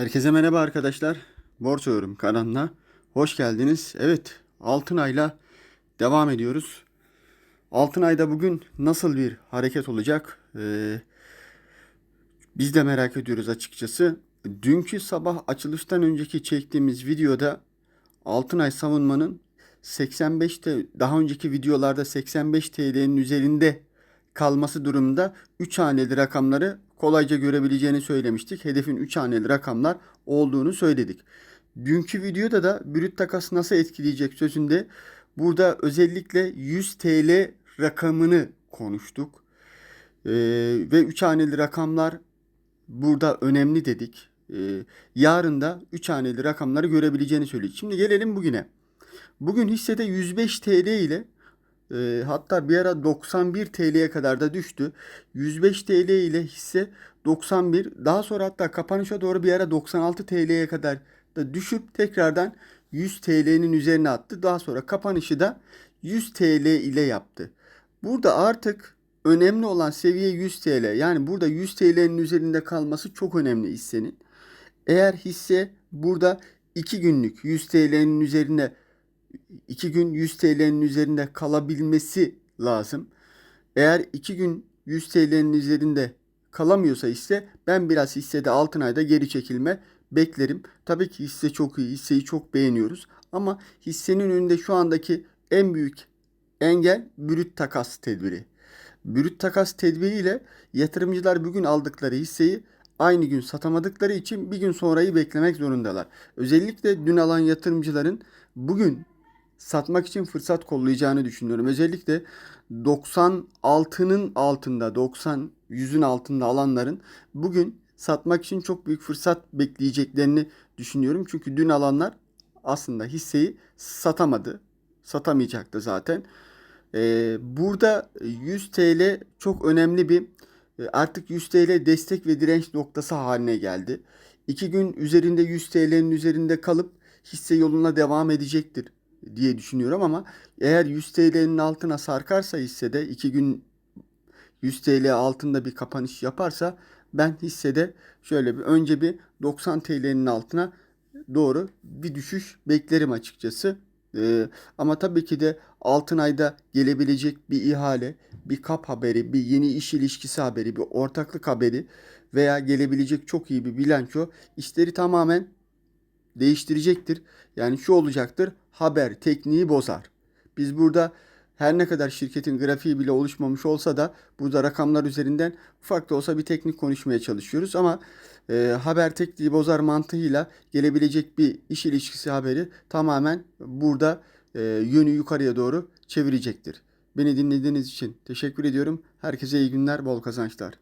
Herkese merhaba arkadaşlar. Borsa Yorum kanalına hoş geldiniz. Evet, Altınay'la devam ediyoruz. Altınay'da bugün nasıl bir hareket olacak? Ee, biz de merak ediyoruz açıkçası. Dünkü sabah açılıştan önceki çektiğimiz videoda Altınay savunmanın 85'te daha önceki videolarda 85 TL'nin üzerinde kalması durumunda 3 haneli rakamları kolayca görebileceğini söylemiştik. Hedefin 3 haneli rakamlar olduğunu söyledik. Dünkü videoda da brüt takas nasıl etkileyecek sözünde burada özellikle 100 TL rakamını konuştuk. Ee, ve 3 haneli rakamlar burada önemli dedik. Ee, yarın da 3 haneli rakamları görebileceğini söyledik. Şimdi gelelim bugüne. Bugün hissede 105 TL ile e, hatta bir ara 91 TL'ye kadar da düştü. 105 TL ile hisse 91 daha sonra hatta kapanışa doğru bir ara 96 TL'ye kadar da düşüp tekrardan 100 TL'nin üzerine attı. Daha sonra kapanışı da 100 TL ile yaptı. Burada artık önemli olan seviye 100 TL. Yani burada 100 TL'nin üzerinde kalması çok önemli hissenin. Eğer hisse burada 2 günlük 100 TL'nin üzerine 2 gün 100 TL'nin üzerinde kalabilmesi lazım. Eğer 2 gün 100 TL'nin üzerinde kalamıyorsa ise ben biraz hissede altın ayda geri çekilme beklerim. Tabii ki hisse çok iyi, hisseyi çok beğeniyoruz. Ama hissenin önünde şu andaki en büyük engel brüt takas tedbiri. Brüt takas tedbiriyle yatırımcılar bugün aldıkları hisseyi aynı gün satamadıkları için bir gün sonrayı beklemek zorundalar. Özellikle dün alan yatırımcıların bugün satmak için fırsat kollayacağını düşünüyorum. Özellikle 96'nın altında, 90 100'ün altında alanların bugün satmak için çok büyük fırsat bekleyeceklerini düşünüyorum. Çünkü dün alanlar aslında hisseyi satamadı. Satamayacaktı zaten. Ee, burada 100 TL çok önemli bir e, artık 100 TL destek ve direnç noktası haline geldi. 2 gün üzerinde 100 TL'nin üzerinde kalıp hisse yoluna devam edecektir diye düşünüyorum ama eğer 100 TL'nin altına sarkarsa hissede 2 gün 100 TL altında bir kapanış yaparsa ben hissede şöyle bir önce bir 90 TL'nin altına doğru bir düşüş beklerim açıkçası. Ee, ama tabii ki de altın ayda gelebilecek bir ihale, bir kap haberi, bir yeni iş ilişkisi haberi, bir ortaklık haberi veya gelebilecek çok iyi bir bilanço işleri tamamen değiştirecektir. Yani şu olacaktır. Haber tekniği bozar. Biz burada her ne kadar şirketin grafiği bile oluşmamış olsa da burada rakamlar üzerinden ufak da olsa bir teknik konuşmaya çalışıyoruz ama e, haber tekniği bozar mantığıyla gelebilecek bir iş ilişkisi haberi tamamen burada e, yönü yukarıya doğru çevirecektir. Beni dinlediğiniz için teşekkür ediyorum. Herkese iyi günler, bol kazançlar.